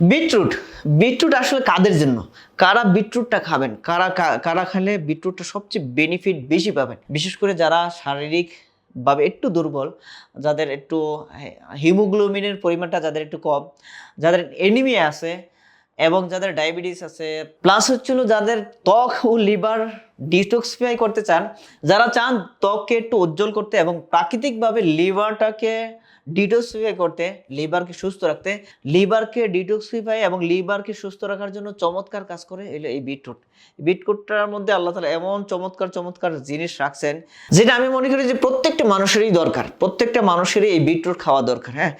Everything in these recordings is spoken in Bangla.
বিটরুট বিটরুট আসলে কাদের জন্য? কারা বিটরুটটা খাবেন? কারা কারা খেলে বিটরুটটা সবচেয়ে বেনিফিট বেশি পাবেন? বিশেষ করে যারা শারীরিক ভাবে একটু দুর্বল, যাদের একটু হিমোগ্লোবিনের পরিমাণটা যাদের একটু কম, যাদের এনিমিয়া আছে এবং যাদের ডায়াবেটিস আছে প্লাস হচ্ছিল যাদের ত্বক ও লিভার ডিটক্সিফাই করতে চান, যারা চান ত্বককে একটু উজ্জ্বল করতে এবং প্রাকৃতিকভাবে লিভারটাকে ডিটক্সিফাই করতে লিভারকে সুস্থ রাখতে লিভারকে ডিটক্সিফাই এবং লিভারকে সুস্থ রাখার জন্য চমৎকার কাজ করে এলো এই বিটরুট বিটরুটটার মধ্যে আল্লাহ তালা এমন চমৎকার চমৎকার জিনিস রাখছেন, যেটা আমি মনে করি যে প্রত্যেকটা মানুষেরই দরকার, প্রত্যেকটা মানুষেরই এই বিটরুট খাওয়া দরকার হ্যাঁ?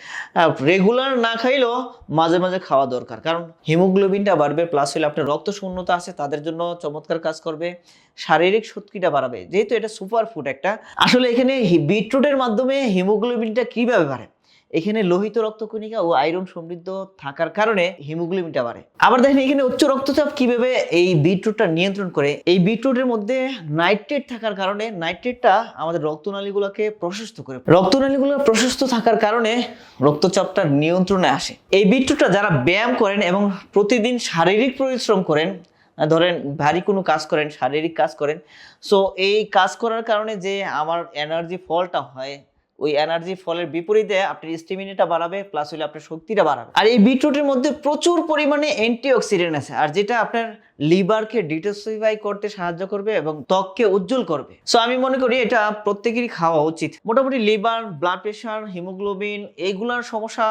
রেগুলার না খাইলেও মাঝে মাঝে খাওয়া দরকার, কারণ হিমোগ্লোবিনটা বাড়বে প্লাস হলে আপনার রক্ত শূন্যতা আছে, তাদের জন্য চমৎকার কাজ করবে, শারীরিক শক্তিটা বাড়াবে, যেহেতু এটা সুপার ফুড একটা, আসলে এখানে বিটরুটের মাধ্যমে হিমোগ্লোবিনটা কীভাবে এখানে লোহিত রক্তকণিকা ও আয়রন সমৃদ্ধ থাকার কারণে হিমোগ্লোবিনটা বাড়ে। আবার দেখেন এখানে উচ্চ রক্তচাপ কীভাবে এই বিটরুটটা নিয়ন্ত্রণ করে? এই বিটরুটের মধ্যে নাইট্রেট থাকার কারণে নাইট্রেটটা আমাদের রক্তনালীগুলোকে প্রশস্ত করে রক্তনালীগুলো প্রশস্ত থাকার কারণে রক্তচাপটা নিয়ন্ত্রণে আসে। এই বিটরুটটা যারা ব্যায়াম করেন এবং প্রতিদিন শারীরিক পরিশ্রম করেন ধরেন ভারী কোনো কাজ করেন, শারীরিক কাজ করেন সো এই কাজ করার কারণে যে আমার এনার্জি ফলটা হয় ওই এনার্জি ফলের বিপরীতে আপনার স্টেমিনাটা বাড়াবে প্লাস হলে আপনার শক্তিটা বাড়াবে। আর এই বিটরুটের মধ্যে প্রচুর পরিমাণে অ্যান্টিঅক্সিডেন্ট আছে, আর যেটা আপনার লিভারকে ডিটক্সিফাই করতে সাহায্য করবে এবং ত্বককে উজ্জ্বল করবে। সো আমি মনে করি এটা প্রত্যেকেরই খাওয়া উচিত। মোটামুটি লিভার ব্লাড প্রেশার হিমোগ্লোবিন এইগুলোর সমস্যা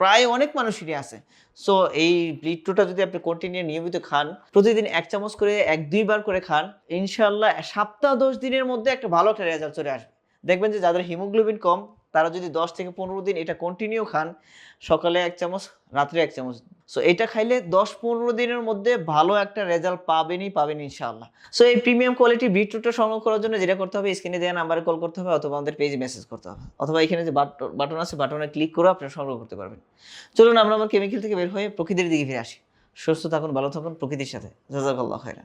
প্রায় অনেক মানুষেরই আছে। সো এই বিটরুটটা যদি আপনি কন্টিনিউ নিয়মিত খান, প্রতিদিন এক চামচ করে, এক দুইবার করে খান ইনশাল্লাহ সপ্তাহ দশ দিনের মধ্যে একটা ভালো একটা রেজাল্ট চলে আসবে। দেখবেন যে যাদের হিমোগ্লোবিন কম, তারা যদি দশ থেকে পনেরো দিন এটা কন্টিনিউ খান, সকালে এক চামচ, রাত্রে এক চামচ। সো এটা খাইলে দশ পনেরো দিনের মধ্যে ভালো একটা রেজাল্ট পাবেনই পাবেন ইনশাআল্লাহ। সো এই প্রিমিয়াম কোয়ালিটি বিটরুটটা সংগ্রহ করার জন্য যেটা করতে হবে স্ক্রিনে দেওয়া নাম্বারে কল করতে হবে অথবা আমাদের পেজে মেসেজ করতে হবে। অথবা এখানে যে বাটন আছে বাটনে ক্লিক করে আপনারা সংগ্রহ করতে পারবেন। চলুন আমরা আমার কেমিক্যাল থেকে বের হয়ে প্রকৃতির দিকে ফিরে আসি। সুস্থ থাকুন, ভালো থাকুন প্রকৃতির সাথে। জাজাকাল্লাহ খায়রা